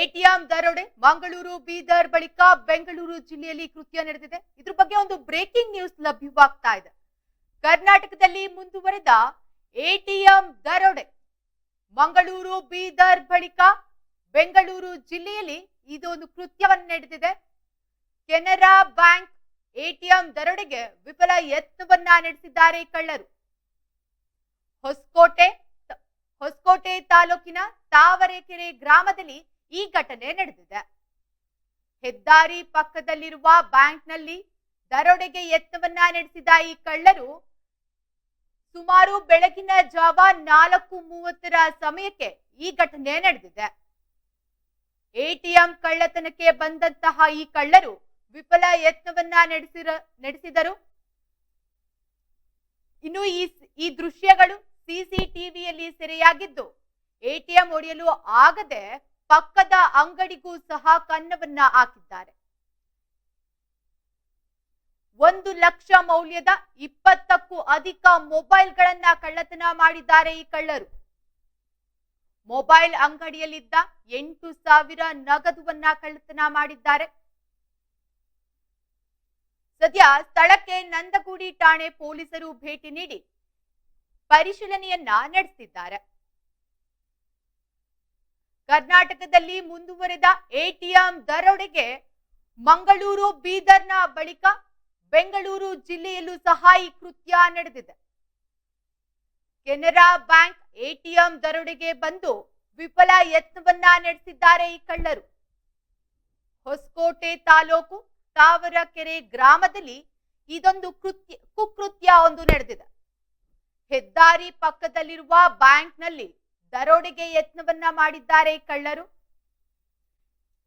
ATM ದರೋಡೆ ಮಂಗಳೂರು, ಬೀದರ್ ಬಳಿಕ ಬೆಂಗಳೂರು ಜಿಲ್ಲೆಯಲ್ಲಿ ಕೃತ್ಯ ನಡೆದಿದೆ. ಇದ್ರ ಬಗ್ಗೆ ಒಂದು ಬ್ರೇಕಿಂಗ್ ನ್ಯೂಸ್ ಲಭ್ಯವಾಗ್ತಾ ಇದೆ. ಕರ್ನಾಟಕದಲ್ಲಿ ಮುಂದುವರೆದ ಎಟಿಎಂ ದರೋಡೆ ಮಂಗಳೂರು, ಬೀದರ್ ಬಳಿಕ ಬೆಂಗಳೂರು ಜಿಲ್ಲೆಯಲ್ಲಿ ಇದೊಂದು ಕೃತ್ಯವನ್ನು ನಡೆದಿದೆ. ಕೆನರಾ ಬ್ಯಾಂಕ್ ಎಟಿಎಂ ದರೋಡೆಗೆ ವಿಫಲ ಯತ್ನವನ್ನ ನಡೆಸಿದ್ದಾರೆ ಕಳ್ಳರು. ಹೊಸಕೋಟೆ ಹೊಸಕೋಟೆ ತಾಲೂಕಿನ ತಾವರೆಕೆರೆ ಗ್ರಾಮದಲ್ಲಿ ಈ ಘಟನೆ ನಡೆದಿದೆ. ಹೆದ್ದಾರಿ ಪಕ್ಕದಲ್ಲಿರುವ ಬ್ಯಾಂಕ್ನಲ್ಲಿ ದರೋಡೆಗೆ ಯತ್ನವನ್ನ ನಡೆಸಿದ ಈ ಕಳ್ಳರು ಸುಮಾರು ಬೆಳಗಿನ ಜಾವ ನಾಲ್ಕು ಮೂವತ್ತರ ಸಮಯಕ್ಕೆ ಈ ಘಟನೆ ನಡೆದಿದೆ. ಎಟಿಎಂ ಕಳ್ಳತನಕ್ಕೆ ಬಂದಂತಹ ಈ ಕಳ್ಳರು ವಿಫಲ ಯತ್ನವನ್ನ ನಡೆಸಿರ, ನಡೆಸಿದರು. ಇನ್ನು ಈ ಈ ದೃಶ್ಯಗಳು ಸಿಸಿಟಿವಿಯಲ್ಲಿ ಸೆರೆಯಾಗಿದ್ದು, ಎಟಿಎಂ ಒಡೆಯಲು ಆಗದೆ ಪಕ್ಕದ ಅಂಗಡಿಗೂ ಸಹ ಕನ್ನವನ್ನ ಹಾಕಿದ್ದಾರೆ. ಒಂದು ಲಕ್ಷ ಮೌಲ್ಯದ ಇಪ್ಪತ್ತಕ್ಕೂ ಅಧಿಕ ಮೊಬೈಲ್ಗಳನ್ನ ಕಳ್ಳತನ ಮಾಡಿದ್ದಾರೆ ಈ ಕಳ್ಳರು. ಮೊಬೈಲ್ ಅಂಗಡಿಯಲ್ಲಿದ್ದ ಎಂಟು ಸಾವಿರ ನಗದುವನ್ನ ಕಳ್ಳತನ ಮಾಡಿದ್ದಾರೆ. ಸದ್ಯ ಸ್ಥಳಕ್ಕೆ ನಂದಗೂಡಿ ಠಾಣೆ ಪೊಲೀಸರು ಭೇಟಿ ನೀಡಿ ಪರಿಶೀಲನೆಯನ್ನ ನಡೆಸಿದ್ದಾರೆ. ಕರ್ನಾಟಕದಲ್ಲಿ ಮುಂದುವರೆದ ಎಟಿಎಂ ದರೋಡೆಗೆ ಮಂಗಳೂರು ಬೀದರ್ನ ಬಳಿಕ ಬೆಂಗಳೂರು ಜಿಲ್ಲೆಯಲ್ಲೂ ಸಹ ಈ ಕೃತ್ಯ ನಡೆದಿದೆ. ಕೆನರಾ ಬ್ಯಾಂಕ್ ಎಟಿಎಂ ದರೋಡೆಗೆ ಬಂದು ವಿಫಲ ಯತ್ನವನ್ನ ನಡೆಸಿದ್ದಾರೆ ಈ ಕಳ್ಳರು. ಹೊಸಕೋಟೆ ತಾಲೂಕು ತಾವರಕೆರೆ ಗ್ರಾಮದಲ್ಲಿ ಇದೊಂದು ಕೃತ್ಯ, ಕುಕೃತ್ಯ ಒಂದು ನಡೆದಿದೆ. ಹೆದ್ದಾರಿ ಪಕ್ಕದಲ್ಲಿರುವ ಬ್ಯಾಂಕ್ನಲ್ಲಿ ದರೋಡೆಗೆ ಯತ್ನವನ್ನ ಮಾಡಿದ್ದಾರೆ ಕಳ್ಳರು.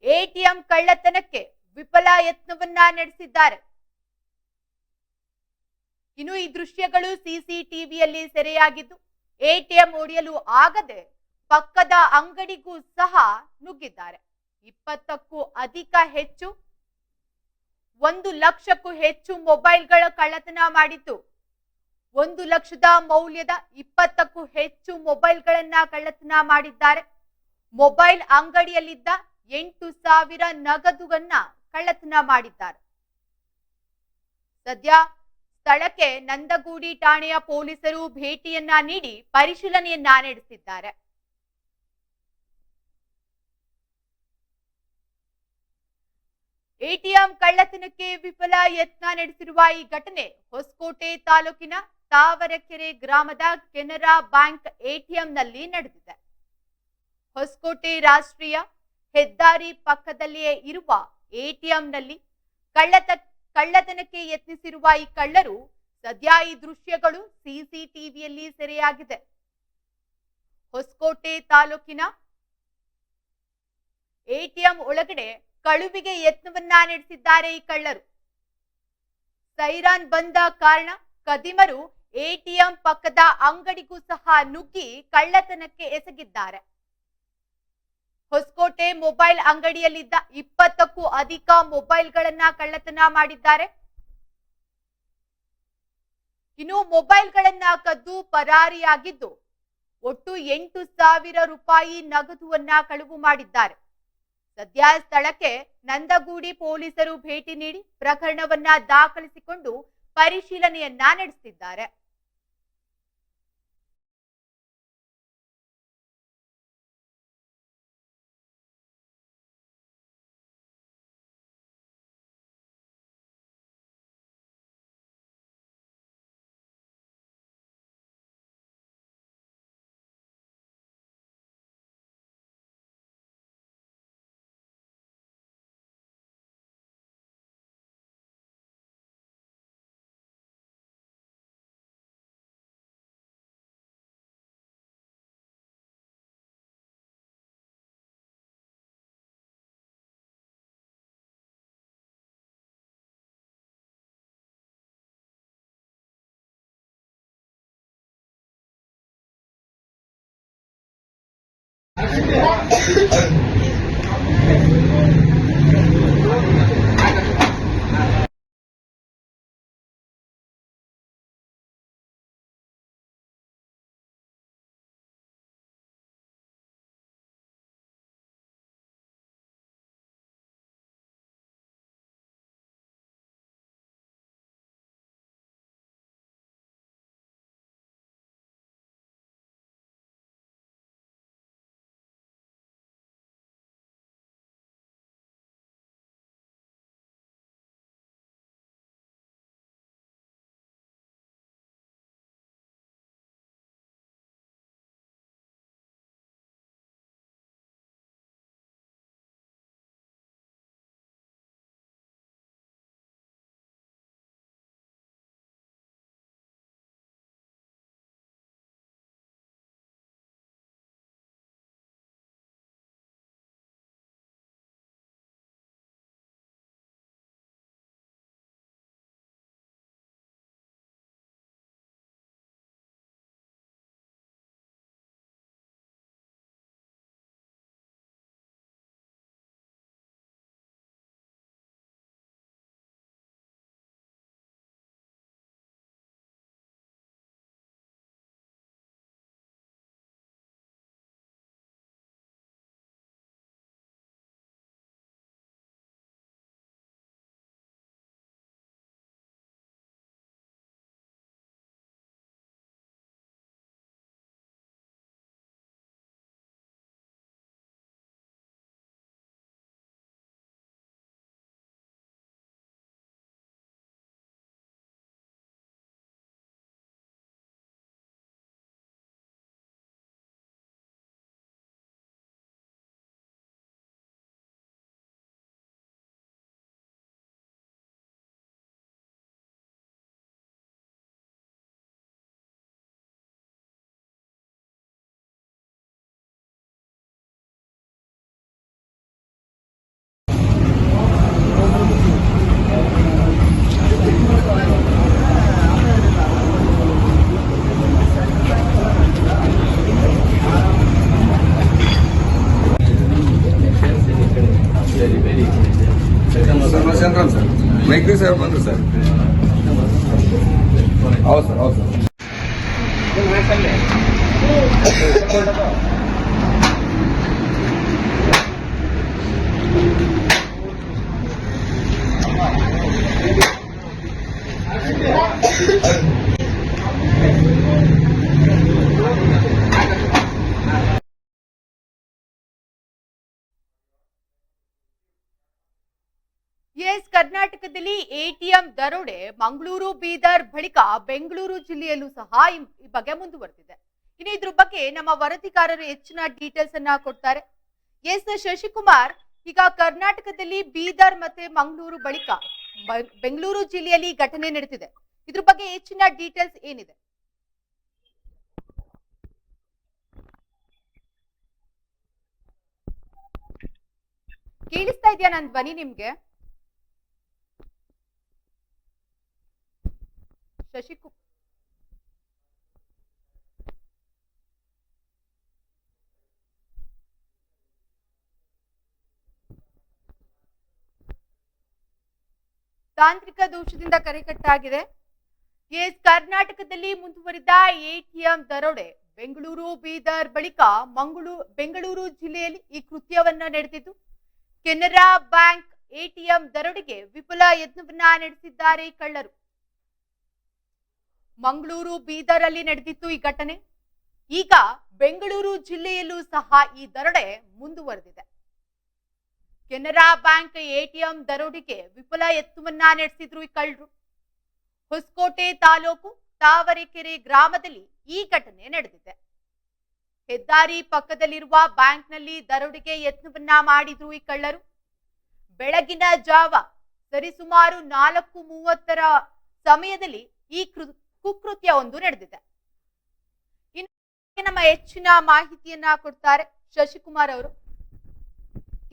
ಎಟಿಎಂ ಕಳ್ಳತನಕ್ಕೆ ವಿಫಲ ಯತ್ನವನ್ನ ನಡೆಸಿದ್ದಾರೆ. ಇನ್ನು ಈ ದೃಶ್ಯಗಳು ಸಿಸಿಟಿವಿಯಲ್ಲಿ ಸೆರೆಯಾಗಿದ್ದು, ಎಟಿಎಂ ಒಡೆಯಲು ಆಗದೆ ಪಕ್ಕದ ಅಂಗಡಿಗೂ ಸಹ ನುಗ್ಗಿದ್ದಾರೆ. ಇಪ್ಪತ್ತಕ್ಕೂ ಅಧಿಕ ಹೆಚ್ಚು, ಒಂದು ಲಕ್ಷಕ್ಕೂ ಹೆಚ್ಚು ಮೊಬೈಲ್ಗಳ ಕಳ್ಳತನ ಮಾಡಿದ್ದು ಒಂದು ಲಕ್ಷದ ಮೌಲ್ಯದ ಇಪ್ಪತ್ತಕ್ಕೂ ಹೆಚ್ಚು ಮೊಬೈಲ್ಗಳನ್ನ ಕಳ್ಳತನ ಮಾಡಿದ್ದಾರೆ. ಮೊಬೈಲ್ ಅಂಗಡಿಯಲ್ಲಿದ್ದ ಎಂಟು ಸಾವಿರ ನಗದುವನ್ನ ಕಳ್ಳತನ ಮಾಡಿದ್ದಾರೆ. ಸದ್ಯ ಸ್ಥಳಕ್ಕೆ ನಂದಗೂಡಿ ಠಾಣೆಯ ಪೊಲೀಸರು ಭೇಟಿಯನ್ನ ನೀಡಿ ಪರಿಶೀಲನೆಯನ್ನ ನಡೆಸಿದ್ದಾರೆ. ಎಟಿಎಂ ಕಳ್ಳತನಕ್ಕೆ ವಿಫಲ ಯತ್ನ ನಡೆಸಿರುವ ಈ ಘಟನೆ ಹೊಸಕೋಟೆ ತಾಲೂಕಿನ ತಾವರೆಕೆರೆ ಗ್ರಾಮದ ಕೆನರಾ ಬ್ಯಾಂಕ್ ಎಟಿಎಂನಲ್ಲಿ ನಡೆದಿದೆ. ಹೊಸಕೋಟೆ ರಾಷ್ಟ್ರೀಯ ಹೆದ್ದಾರಿ ಪಕ್ಕದಲ್ಲಿಯೇ ಇರುವ ಎಟಿಎಂನಲ್ಲಿ ಕಳ್ಳತ, ಕಳ್ಳತನಕ್ಕೆ ಯತ್ನಿಸಿರುವ ಈ ಕಳ್ಳರು ಸದ್ಯ ಈ ದೃಶ್ಯಗಳು ಸಿಸಿಟಿವಿಯಲ್ಲಿ ಸೆರೆಯಾಗಿದೆ. ಹೊಸಕೋಟೆ ತಾಲೂಕಿನ ಎಟಿಎಂ ಒಳಗಡೆ ಕಳುವಿಗೆ ಯತ್ನವನ್ನ ನಡೆಸಿದ್ದಾರೆ ಈ ಕಳ್ಳರು. ಸೈರಾನ್ ಬಂದ ಕಾರಣ ಕದಿಮರು ಎಟಿಎಂ ಪಕ್ಕದ ಅಂಗಡಿಗೂ ಸಹ ನುಗ್ಗಿ ಕಳ್ಳತನಕ್ಕೆ ಎಸಗಿದ್ದಾರೆ. ಹೊಸಕೋಟೆ ಮೊಬೈಲ್ ಅಂಗಡಿಯಲ್ಲಿದ್ದ ಇಪ್ಪತ್ತಕ್ಕೂ ಅಧಿಕ ಮೊಬೈಲ್ಗಳನ್ನ ಕಳ್ಳತನ ಮಾಡಿದ್ದಾರೆ. ಇನ್ನು ಮೊಬೈಲ್ಗಳನ್ನ ಕದ್ದು ಪರಾರಿಯಾಗಿದ್ದು ಒಟ್ಟು ಎಂಟು ಸಾವಿರ ರೂಪಾಯಿ ನಗದುವನ್ನ ಕಳುವು ಮಾಡಿದ್ದಾರೆ. ಸದ್ಯ ಸ್ಥಳಕ್ಕೆ ನಂದಗೂಡಿ ಪೊಲೀಸರು ಭೇಟಿ ನೀಡಿ ಪ್ರಕರಣವನ್ನ ದಾಖಲಿಸಿಕೊಂಡು ಪರಿಶೀಲನೆಯನ್ನ ನಡೆಸಿದ್ದಾರೆ Thank you. ಕರ್ನಾಟಕದಲ್ಲಿ ಎಟಿಎಂ ದರೋಡೆ ಮಂಗಳೂರು, ಬೀದರ್ ಬಳಿಕ ಬೆಂಗಳೂರು ಜಿಲ್ಲೆಯಲ್ಲೂ ಸಹ ಈ ಬಗ್ಗೆ ಮುಂದುವರೆದಿದೆ. ಇನ್ನು ಇದ್ರ ಬಗ್ಗೆ ನಮ್ಮ ವರದಿಗಾರರು ಹೆಚ್ಚಿನ ಡೀಟೇಲ್ಸ್ ಅನ್ನ ಕೊಡ್ತಾರೆ. ಎಸ್ ಶಶಿಕುಮಾರ್, ಈಗ ಕರ್ನಾಟಕದಲ್ಲಿ ಬೀದರ್ ಮತ್ತೆ ಮಂಗಳೂರು ಬಳಿಕ ಬೆಂಗಳೂರು ಜಿಲ್ಲೆಯಲ್ಲಿ ಘಟನೆ ನಡೆದಿದೆ. ಇದ್ರ ಬಗ್ಗೆ ಹೆಚ್ಚಿನ ಡೀಟೇಲ್ಸ್ ಏನಿದೆ? ಕೇಳಿಸ್ತಾ ಇದೆಯಾ ನನ್ನ ಧ್ವನಿ ನಿಮ್ಗೆ? ಶಶಿಕು ತಾಂತ್ರಿಕ ದೋಷದಿಂದ ಕರೆಕಟ್ಟಾಗಿದೆ. ಎಸ್ ಕರ್ನಾಟಕದಲ್ಲಿ ಮುಂದುವರಿದ ಎಟಿಎಂ ದರೋಡೆ. ಬೆಂಗಳೂರು, ಬೀದರ್ ಬಳಿಕ ಮಂಗಳೂರು ಬೆಂಗಳೂರು ಜಿಲ್ಲೆಯಲ್ಲಿ ಈ ಕೃತ್ಯವನ್ನ ನಡೆದಿದ್ದು, ಕೆನರಾ ಬ್ಯಾಂಕ್ ಎಟಿಎಂ ದರೋಡೆಗೆ ವಿಫಲ ಯತ್ನವನ್ನ ನಡೆಸಿದ್ದಾರೆ ಕಳ್ಳರು. ಮಂಗಳೂರು ಬೀದರ್ ಅಲ್ಲಿ ನಡೆದಿತ್ತು ಈ ಘಟನೆ. ಈಗ ಬೆಂಗಳೂರು ಜಿಲ್ಲೆಯಲ್ಲೂ ಸಹ ಈ ದರೋಡೆ ಮುಂದುವರೆದಿದೆ. ಕೆನರಾ ಬ್ಯಾಂಕ್ ಎಟಿಎಂ ದರೋಡೆಗೆ ವಿಪುಲ ಯತ್ನವನ್ನ ನಡೆಸಿದ್ರು ಈ ಕಳ್ಳರು. ಹೊಸಕೋಟೆ ತಾಲೂಕು ತಾವರೆಕೆರೆ ಗ್ರಾಮದಲ್ಲಿ ಈ ಘಟನೆ ನಡೆದಿದೆ. ಹೆದ್ದಾರಿ ಪಕ್ಕದಲ್ಲಿರುವ ಬ್ಯಾಂಕ್ನಲ್ಲಿ ದರೋಡೆಗೆ ಯತ್ನವನ್ನ ಮಾಡಿದ್ರು ಈ ಕಳ್ಳರು. ಬೆಳಗಿನ ಜಾವ ಸರಿಸುಮಾರು ನಾಲ್ಕು ಮೂವತ್ತರ ಸಮಯದಲ್ಲಿ ಈ ಕುಕೃತ್ಯ ಒಂದು ನಡೆದಿದೆ. ಇನ್ನು ನಮ್ಮ ಹೆಚ್ಚಿನ ಮಾಹಿತಿಯನ್ನ ಕೊಡ್ತಾರೆ ಶಶಿಕುಮಾರ್ ಅವರು.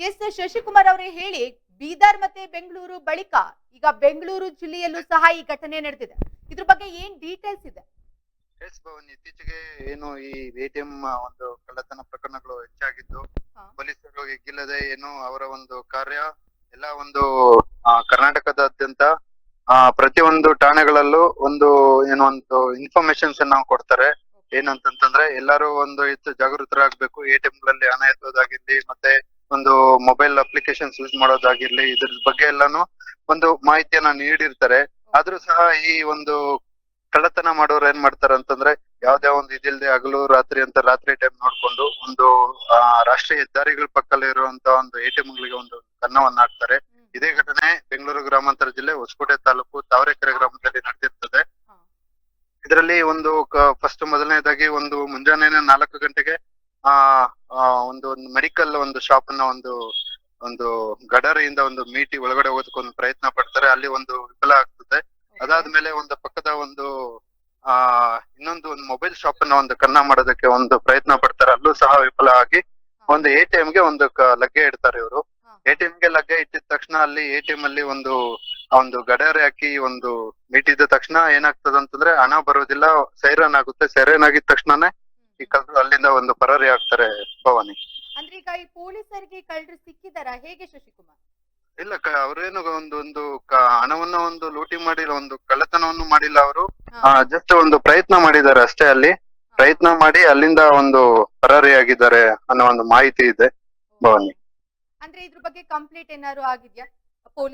ಎಸ್ ಶಶಿಕುಮಾರ್ ಅವರು ಹೇಳಿ ಬೀದರ್ ಮತ್ತೆ ಬೆಂಗಳೂರು ಬಳಿಕ ಈಗ ಬೆಂಗಳೂರು ಜಿಲ್ಲೆಯಲ್ಲೂ ಸಹ ಈ ಘಟನೆ ನಡೆದಿದೆ. ಇದ್ರ ಬಗ್ಗೆ ಏನ್ ಡೀಟೇಲ್ಸ್ ಇದೆ? ಎಸ್ ಭವನ್ ಇತ್ತೀಚೆಗೆ ಏನು ಈ ಎಟಿಎಂ ಒಂದು ಕಳ್ಳತನ ಪ್ರಕರಣಗಳು ಹೆಚ್ಚಾಗಿದ್ದು ಪೊಲೀಸರು ಎಗ್ಗಿಲ್ಲದೆ ಏನು ಅವರ ಒಂದು ಕಾರ್ಯ ಎಲ್ಲ ಒಂದು ಕರ್ನಾಟಕದಾದ್ಯಂತ ಆ, ಪ್ರತಿಯೊಂದು ಠಾಣೆಗಳಲ್ಲೂ ಒಂದು ಏನೋ ಒಂದು ಇನ್ಫಾರ್ಮೇಶನ್ಸ್ ನಾವು ಕೊಡ್ತಾರೆ. ಏನಂತಂತಂದ್ರೆ ಎಲ್ಲರೂ ಒಂದು ಹೆಚ್ಚು ಜಾಗೃತರಾಗಬೇಕು. ಎಟಿಎಂ ಗಳಲ್ಲಿ ಹಣ ಎತ್ತೋದಾಗಿರ್ಲಿ ಮತ್ತೆ ಒಂದು ಮೊಬೈಲ್ ಅಪ್ಲಿಕೇಶನ್ಸ್ ಯೂಸ್ ಮಾಡೋದಾಗಿರ್ಲಿ ಇದ್ರ ಬಗ್ಗೆ ಎಲ್ಲಾನು ಒಂದು ಮಾಹಿತಿಯನ್ನ ನೀಡಿರ್ತಾರೆ. ಆದ್ರೂ ಸಹ ಈ ಒಂದು ಕಳ್ಳತನ ಮಾಡೋರು ಏನ್ ಮಾಡ್ತಾರೆ ಅಂತಂದ್ರೆ ಯಾವ್ದೇ ಒಂದು ಇದಿಲ್ದೆ ಹಗಲು ರಾತ್ರಿ ಅಂತ ರಾತ್ರಿ ಟೈಮ್ ನೋಡ್ಕೊಂಡು ಒಂದು ರಾಷ್ಟ್ರೀಯ ಹೆದ್ದಾರಿಗಳ ಪಕ್ಕದಲ್ಲಿ ಇರುವಂತ ಒಂದು ಟಿ ಗಳಿಗೆ ಒಂದು ಕನ್ನವನ್ನ ಹಾಕ್ತಾರೆ. ಇದೇ ಘಟನೆ ಬೆಂಗಳೂರು ಗ್ರಾಮಾಂತರ ಜಿಲ್ಲೆ ಹೊಸಕೋಟೆ ತಾಲೂಕು ತಾವರೆಕೆರೆ ಗ್ರಾಮದಲ್ಲಿ ನಡೆದಿರ್ತದೆ. ಇದರಲ್ಲಿ ಒಂದು ಫಸ್ಟ್ ಮೊದಲನೇದಾಗಿ ಒಂದು ಮುಂಜಾನೆ ನಾಲ್ಕು ಗಂಟೆಗೆ, ಆ ಒಂದು ಮೆಡಿಕಲ್ ಒಂದು ಶಾಪ್ನ ಒಂದು ಒಂದು ಗಡರಿಯಿಂದ ಒಂದು ಮೀಟಿ ಒಳಗಡೆ ಹೋಗೋದಕ್ಕೊಂದು ಪ್ರಯತ್ನ ಪಡ್ತಾರೆ. ಅಲ್ಲಿ ಒಂದು ವಿಫಲ ಆಗ್ತದೆ. ಅದಾದ್ಮೇಲೆ ಒಂದು ಪಕ್ಕದ ಒಂದು, ಆ, ಇನ್ನೊಂದು ಒಂದು ಮೊಬೈಲ್ ಶಾಪ್ನ ಒಂದು ಕನ್ನ ಮಾಡೋದಕ್ಕೆ ಒಂದು ಪ್ರಯತ್ನ ಪಡ್ತಾರೆ. ಅಲ್ಲೂ ಸಹ ವಿಫಲ ಆಗಿ ಒಂದು ಎಟಿಎಂ ಗೆ ಒಂದು ಲಗ್ಗೆ ಇಡ್ತಾರೆ ಇವರು. ಗೆ ಲಗ್ಗೆ ಇಟ್ಟಿದ ತಕ್ಷಣ ಅಲ್ಲಿ ಎಟಿಎಂ ಅಲ್ಲಿ ಒಂದು ಒಂದು ಗಡರೆ ಹಾಕಿ ಒಂದು ಮೀಟಿದ ತಕ್ಷಣ ಏನಾಗ್ತದ ಅಂತಂದ್ರೆ ಹಣ ಬರೋದಿಲ್ಲ ಸೈರನ್ ಆಗುತ್ತೆ. ಸೈರನ್ ಆಗಿದ ತಕ್ಷಣನೇ ಈ ಕಳ್ಳರು ಅಲ್ಲಿಂದ ಒಂದು ಪರಾರಿ ಆಗ್ತಾರೆ ಭವಾನಿ. ಅಂದ್ರೆ ಈಗ ಈ ಪೊಲೀಸರಿಗೆ ಕಳ್ಳರು ಸಿಕ್ಕಿದಾರ? ಹೇಗೆ ಶಶಿಕುಮಾರ್? ಇಲ್ಲ ಅವರೇನು ಒಂದು ಒಂದು ಹಣವನ್ನ ಒಂದು ಲೂಟಿ ಮಾಡಿಲ್ಲ ಒಂದು ಕಳ್ಳತನವನ್ನು ಮಾಡಿಲ್ಲ ಅವರು. ಜಸ್ಟ್ ಒಂದು ಪ್ರಯತ್ನ ಮಾಡಿದ್ದಾರೆ ಅಷ್ಟೇ ಅಲ್ಲಿ. ಪ್ರಯತ್ನ ಮಾಡಿ ಅಲ್ಲಿಂದ ಒಂದು ಪರಾರಿಯಾಗಿದ್ದಾರೆ ಅನ್ನೋ ಒಂದು ಮಾಹಿತಿ ಇದೆ ಭವಾನಿ. ಅಂದ್ರೆ ಇದ್ರ ಬಗ್ಗೆ ಕಂಪ್ಲೀಟ್ ಏನಾದ್ರು ಆಗಿದ್ಯಾ?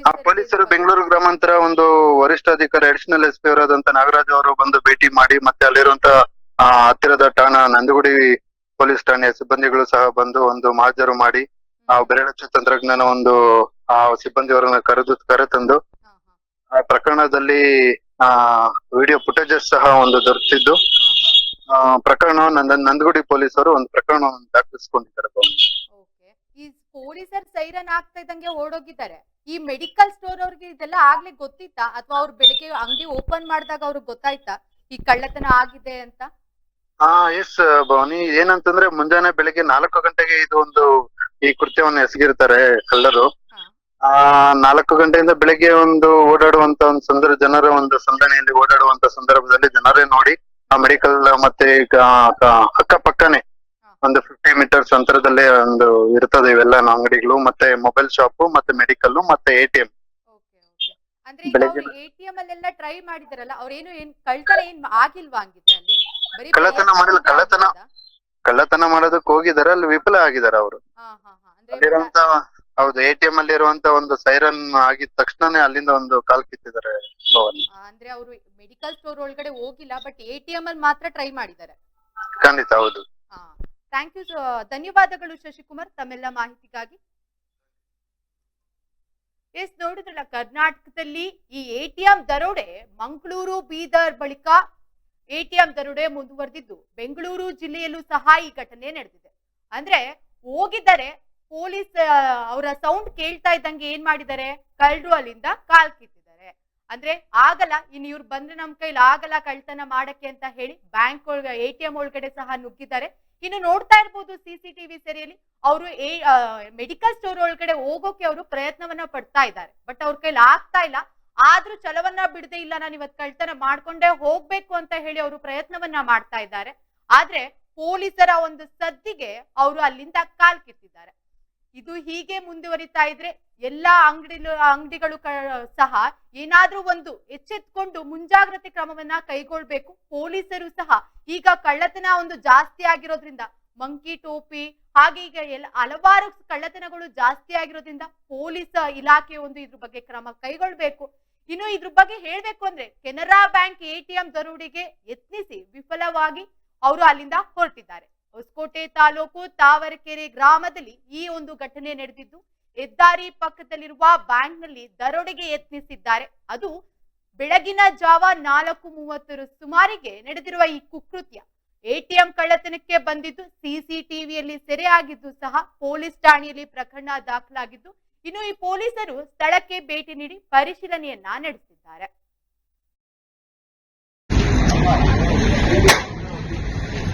ಆ ಪೊಲೀಸರು ಬೆಂಗಳೂರು ಗ್ರಾಮಾಂತರ ಒಂದು ವರಿಷ್ಠಾಧಿಕಾರಿ ಅಡಿಷನಲ್ ಎಸ್ ಪಿ ಅವರಾದಂತ ನಾಗರಾಜ್ ಅವರು ಬಂದು ಭೇಟಿ ಮಾಡಿ ಮತ್ತೆ ಅಲ್ಲಿರುವಂತ ಹತ್ತಿರದ ಠಾಣಾ ನಂದಗುಡಿ ಪೊಲೀಸ್ ಠಾಣೆಯ ಸಿಬ್ಬಂದಿಗಳು ಸಹ ಬಂದು ಒಂದು ಮಹಾಜರು ಮಾಡಿ ಬೆರಳಚ್ಚು ತಂತ್ರಜ್ಞಾನ ಒಂದು ಆ ಸಿಬ್ಬಂದಿಯವರನ್ನ ಕರೆದು ಕರೆತಂದು ಆ ಪ್ರಕರಣದಲ್ಲಿ ಆ ವಿಡಿಯೋ ಫುಟೇಜಸ್ ಸಹ ಒಂದು ದೊರೆತಿದ್ದು. ಆ, ಪ್ರಕರಣವನ್ನು ನಂದ- ನಂದಗುಡಿ ಪೊಲೀಸರು ಒಂದು ಪ್ರಕರಣವನ್ನು ದಾಖಲಿಸಿಕೊಂಡಿದ್ದಾರೆ. ಪೊಲೀಸರು ಸೈರನ್ ಆಗ್ತಾ ಇದ್ದಂಗೆ ಓಡೋಗಿದ್ದಾರೆ. ಈ ಮೆಡಿಕಲ್ ಸ್ಟೋರ್ ಅವ್ರಿಗೆ ಇದೆಲ್ಲ ಆಗ್ಲಿ ಗೊತ್ತಿತ್ತಾ? ಅಥವಾ ಅವ್ರು ಬೆಳಿಗ್ಗೆ ಅಂಗಡಿ ಓಪನ್ ಮಾಡಿದಾಗ ಅವ್ರಿಗೆ ಗೊತ್ತಾಯ್ತಾ? ಈ ಕಳ್ಳತನ ಆಗಿದೆ ಅಂತ? ಹಾ ಎಸ್ ಭವಾನಿ. ಏನಂತಂದ್ರೆ ಮುಂಜಾನೆ ಬೆಳಿಗ್ಗೆ ನಾಲ್ಕು ಗಂಟೆಗೆ ಇದು ಒಂದು ಈ ಕೃತ್ಯವನ್ನು ಎಸಗಿರ್ತಾರೆ ಕಳ್ಳರು. ಆ ನಾಲ್ಕು ಗಂಟೆಯಿಂದ ಬೆಳಿಗ್ಗೆ ಒಂದು ಓಡಾಡುವಂತ ಒಂದು ಸಂದರ್ಭ ಜನರ ಒಂದು ಸಂದಣಿಯಲ್ಲಿ ಓಡಾಡುವಂತ ಸಂದರ್ಭದಲ್ಲಿ ಜನರೇ ನೋಡಿ ಆ ಮೆಡಿಕಲ್ ಮತ್ತೆ ಈಗ ಅಕ್ಕಪಕ್ಕನೆ. ಒಂದು ಫಿಫ್ಟಿ ಮೀಟರ್ಸ್ ಅಂತರದಲ್ಲೇ ಒಂದು ಇರ್ತದೆ ಇವೆಲ್ಲ ಅಂಗಡಿಗಳು ಮತ್ತೆ ಮೊಬೈಲ್ ಶಾಪ್ ಮತ್ತೆ ಮೆಡಿಕಲ್ ಮತ್ತೆ A T M okay okay ಅಂದ್ರೆ ಅಂದ್ರೆ ಈಗ ಬೆಳಗ್ಗೆ ಅವ್ರು ಎ ಟಿ ಎಂ ಅಲ್ಲೆಲ್ಲ ಟ್ರೈ ಮಾಡಿದಾರಲ್ಲ ಅವ್ರೇನು ಏನ್ ಕಳ್ತನ ಏನ್ ಆಗಿಲ್ವಾ ಹಂಗಿದ್ರೆ ಅಲ್ಲಿ? ಬರೀ ಕಳ್ಳತನ ಮಾಡಿಲ್ಲ, ಕಳ್ಳತನ? ಕಳ್ಳತನ ಮಾಡೋದಕ್ಕೆ ಹೋಗಿದಾರೆ ಅಲ್ಲಿ ವಿಫಲ ಆಗಿದ್ದಾರೆ ಅವರು. ಅಲ್ಲಿರುವಂತ ಹೌದು ಎ ಟಿ ಎಂ ಅಲ್ಲಿ ಇರುವಂತ ಒಂದು ಸೈರನ್ ಆಗಿದ ತಕ್ಷಣನೇ ಅಲ್ಲಿಂದ ಒಂದು ಕಾಲ್ ಕಿತ್ತಿದ್ದಾರೆ ಅಂದ್ರೆ ಅವರು ಮೆಡಿಕಲ್ ಸ್ಟೋರ್ ಒಳಗಡೆ ಹೋಗಿಲ್ಲ ಬಟ್ ಎ ಟಿ ಎಂ ಅಲ್ಲಿ ಮಾತ್ರ ಟ್ರೈ ಮಾಡಿದ್ದಾರೆ ಖಂಡಿತ ಹೌದು. ಥ್ಯಾಂಕ್ ಯು ಧನ್ಯವಾದಗಳು ಶಶಿಕುಮಾರ್ ತಮ್ಮೆಲ್ಲ ಮಾಹಿತಿಗಾಗಿ. ಎಸ್, ನೋಡಿದ್ರಲ್ಲ, ಕರ್ನಾಟಕದಲ್ಲಿ ಈ ಎ ಟಿ ಎಂ ದರೋಡೆ ಮಂಗಳೂರು, ಬೀದರ್ ಬಳಿಕ ಎ ಟಿ ಎಂ ದರೋಡೆ ಮುಂದುವರೆದಿದ್ದು. ಬೆಂಗಳೂರು ಜಿಲ್ಲೆಯಲ್ಲೂ ಸಹ ಈ ಘಟನೆ ನಡೆದಿದೆ. ಅಂದ್ರೆ ಹೋಗಿದ್ದಾರೆ, ಪೊಲೀಸ್ ಅವರ ಸೌಂಡ್ ಕೇಳ್ತಾ ಇದ್ದಂಗೆ ಏನ್ ಮಾಡಿದ್ದಾರೆ? ಕಳ್ಳರು ಅಲ್ಲಿಂದ ಕಾಲ್ ಕಿತ್ತಿದ್ದಾರೆ. ಅಂದ್ರೆ ಆಗಲ್ಲ, ಇನ್ ಇವ್ರು ಬಂದ್ರೆ ನಮ್ ಕೈಲಿ ಆಗಲ್ಲ ಕಳ್ತನ ಮಾಡಕ್ಕೆ ಅಂತ ಹೇಳಿ ಬ್ಯಾಂಕ್ ಒಳಗೆ ಎ ಟಿ ಎಂ ಒಳಗಡೆ ಸಹ ನುಗ್ಗಿದ್ದಾರೆ. ಇನ್ನು ನೋಡ್ತಾ ಇರ್ಬೋದು ಸಿಸಿಟಿವಿ ಸೆರೆಯಲ್ಲಿ. ಅವರು ಮೆಡಿಕಲ್ ಸ್ಟೋರ್ ಒಳಗಡೆ ಹೋಗೋಕೆ ಅವರು ಪ್ರಯತ್ನವನ್ನ ಪಡ್ತಾ ಇದ್ದಾರೆ. ಬಟ್ ಅವ್ರ ಕೈಲಿ ಆಗ್ತಾ ಇಲ್ಲ. ಆದ್ರೂ ಛಲವನ್ನ ಬಿಡದೆ ಇಲ್ಲ ನಾನು ಇವತ್ ಕಳ್ತನ ಮಾಡ್ಕೊಂಡೇ ಹೋಗ್ಬೇಕು ಅಂತ ಹೇಳಿ ಅವರು ಪ್ರಯತ್ನವನ್ನ ಮಾಡ್ತಾ ಇದ್ದಾರೆ. ಆದ್ರೆ ಪೊಲೀಸರ ಒಂದು ಸದ್ದಿಗೆ ಅವರು ಅಲ್ಲಿಂದ ಕಾಲ್ ಕಿತ್ತಿದ್ದಾರೆ. ಇದು ಹೀಗೆ ಮುಂದುವರಿತಾ ಇದ್ರೆ ಎಲ್ಲಾ ಅಂಗಡಿ ಅಂಗಡಿಗಳು ಸಹ ಏನಾದ್ರೂ ಒಂದು ಎಚ್ಚೆತ್ಕೊಂಡು ಮುಂಜಾಗ್ರತೆ ಕ್ರಮವನ್ನ ಕೈಗೊಳ್ಬೇಕು. ಪೊಲೀಸರು ಸಹ ಈಗ ಕಳ್ಳತನ ಒಂದು ಜಾಸ್ತಿ ಆಗಿರೋದ್ರಿಂದ, ಮಂಕಿ ಟೋಪಿ, ಹಾಗೆ ಈಗ ಎಲ್ಲ ಹಲವಾರು ಕಳ್ಳತನಗಳು ಜಾಸ್ತಿ ಆಗಿರೋದ್ರಿಂದ ಪೊಲೀಸ್ ಇಲಾಖೆ ಒಂದು ಇದ್ರ ಬಗ್ಗೆ ಕ್ರಮ ಕೈಗೊಳ್ಬೇಕು. ಇನ್ನು ಇದ್ರ ಬಗ್ಗೆ ಹೇಳ್ಬೇಕು ಅಂದ್ರೆ ಕೆನರಾ ಬ್ಯಾಂಕ್ ಎಟಿಎಂ ದರೋಡೆಗೆ ಯತ್ನಿಸಿ ವಿಫಲವಾಗಿ ಅವರು ಅಲ್ಲಿಂದ ಹೊರಟಿದ್ದಾರೆ. ಹೊಸಕೋಟೆ ತಾಲೂಕು ತಾವರಕೆರೆ ಗ್ರಾಮದಲ್ಲಿ ಈ ಒಂದು ಘಟನೆ ನಡೆದಿದ್ದು, ಹೆದ್ದಾರಿ ಪಕ್ಕದಲ್ಲಿರುವ ಬ್ಯಾಂಕ್ನಲ್ಲಿ ದರೋಡೆಗೆ ಯತ್ನಿಸಿದ್ದಾರೆ. ಅದು ಬೆಳಗಿನ ಜಾವ ನಾಲ್ಕು ಮೂವತ್ತರ ಸುಮಾರಿಗೆ ನಡೆದಿರುವ ಈ ಕುಕೃತ್ಯ. ಎಟಿಎಂ ಕಳ್ಳತನಕ್ಕೆ ಬಂದಿದ್ದು, ಸಿಸಿಟಿವಿಯಲ್ಲಿ ಸೆರೆ ಆಗಿದ್ದು ಸಹ ಪೊಲೀಸ್ ಠಾಣೆಯಲ್ಲಿ ಪ್ರಕರಣ ದಾಖಲಾಗಿದ್ದು, ಇನ್ನು ಈ ಪೊಲೀಸರು ಸ್ಥಳಕ್ಕೆ ಭೇಟಿ ನೀಡಿ ಪರಿಶೀಲನೆಯನ್ನ ನಡೆಸಿದ್ದಾರೆ.